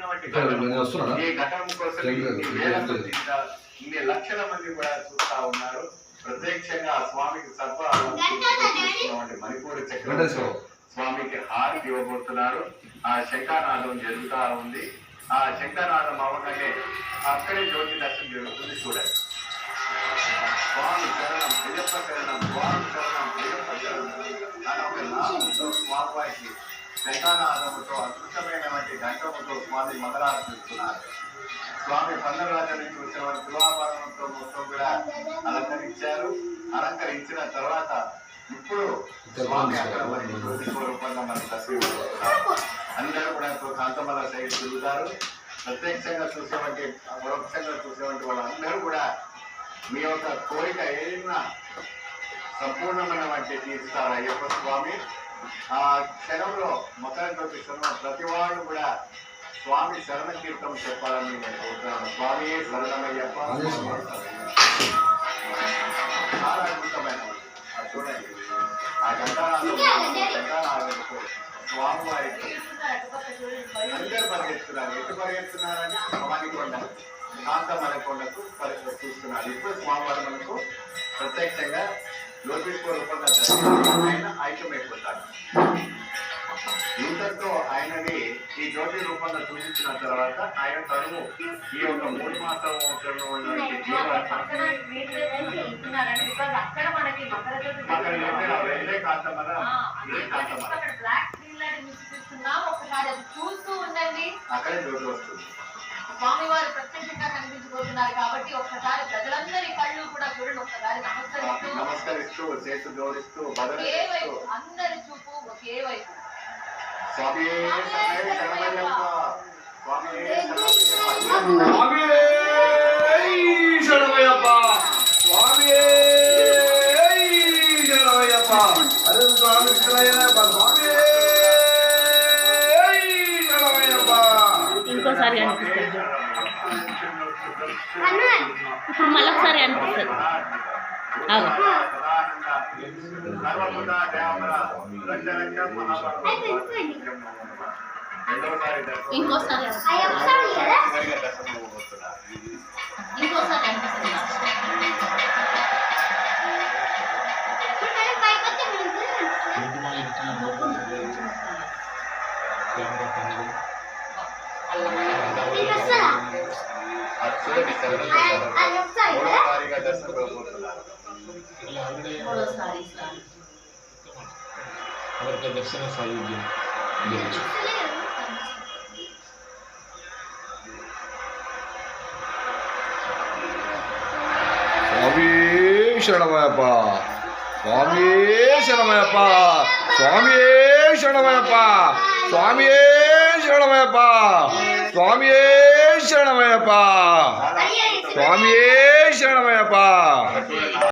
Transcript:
ఈ ఘటన కోసం వేల. మంది ఇన్ని లక్షల మంది కూడా చూస్తా ఉన్నారు. ప్రత్యక్షంగా ఆ స్వామికి సర్వ మణిపూరి. స్వామికి హారతి ఇవ్వబోతున్నారు. ఆ శంఖానాదం జరుగుతా ఉంది. ఆ శంఖానాదం అవ్వగానే అక్కడే జ్యోతి దర్శనం జరుగుతుంది చూడండి. స్వామి శరణం అయ్యప్ప శరణం స్వామి శరణం అయ్యప్ప శరణం అని ఒక నామంతో స్వామివారికి శంఖానాదముతో అద్భుతమైనటువంటి గంటముతో స్వామి మంగళార్పిస్తున్నారు స్వామి పందరాజు నుంచి వచ్చిన వారి తులాభరణంతో మొత్తం కూడా అలంకరించారు. అలంకరించిన తర్వాత ఇప్పుడు స్వామి అక్కడ రూపంగా జ్యోతి స్వరూపంగా మనకు దర్శనమిస్తున్నారు అందరూ కూడా ఇప్పుడు కాంతమల సైడ్ తిరుగుతారు. ప్రత్యక్షంగా చూసేవంటి పరోక్షంగా చూసేవంటి వాళ్ళందరూ కూడా మీ యొక్క కోరిక ఏదైనా సంపూర్ణమైన వంటి తీరుస్తారు? అయ్యప్ప స్వామి ఆ క్షణంలో జ్యోతి క్షణంలో ప్రతి వాళ్ళు కూడా స్వామి శరణ కీర్తనం చెప్పాలని నేను కోరుతున్నాను. స్వామి శరణమయ్యప్ప. స్వామి. చాలా అద్భుతమైన అది చూడండి. ఆ గంటానాథం గంటానాథంతో స్వామివారికి అందరూ పరిగెత్తున్నారు ఎటు పరిగెత్తున్నారని భవానికొండ కాంతమల కొండకు పరిగెత్తు చూస్తున్నారు. ఇప్పుడు స్వామివారు మనకు ప్రత్యక్షంగా రూపంగా దర్శనం ఆయన ఐక్యమైపోతారు ఇంతతో ఆయనని ఈ జ్యోతి రూపంగా చూపించిన తర్వాత ఆయన తరువు ఈ యొక్క మూడు మాసం అక్కడ కాంతమల ఆ, ఇదే ఉండండి. అక్కడే జ్యోతి వస్తుంది. స్వామివారు ప్రత్యక్షంగా కనిపించబోతున్నారు కాబట్టి ఒక్కసారి ప్రజలందరి కళ్ళు కూడా చూడండి ఒక్కసారి. నమస్కరిస్తూ నమస్కరిస్తూ అందరి చూపు ఒకే వైపు. స్వామి స్వామి ఇప్పుడు మళ్ళొకసారి అనిపిస్తుంది. ఆగు. ఇంకోసారి ಅವರಿಗೆ ದರ್ಶನ ಸಾಯುಜ್ಯ ಸ್ವಾಮಿ ಶರಣಮಯಪ್ಪ ಸ್ವಾಮಿ ಶರಣಮಯಪ್ಪ ಸ್ವಾಮಿ ಶರಣಮಯಪ್ಪ ಸ್ವಾಮಿಯೇ స్వామి శరణమయ్యప్ప స్వామి శరణమయ్యప్ప స్వామి శరణమయ్యప్ప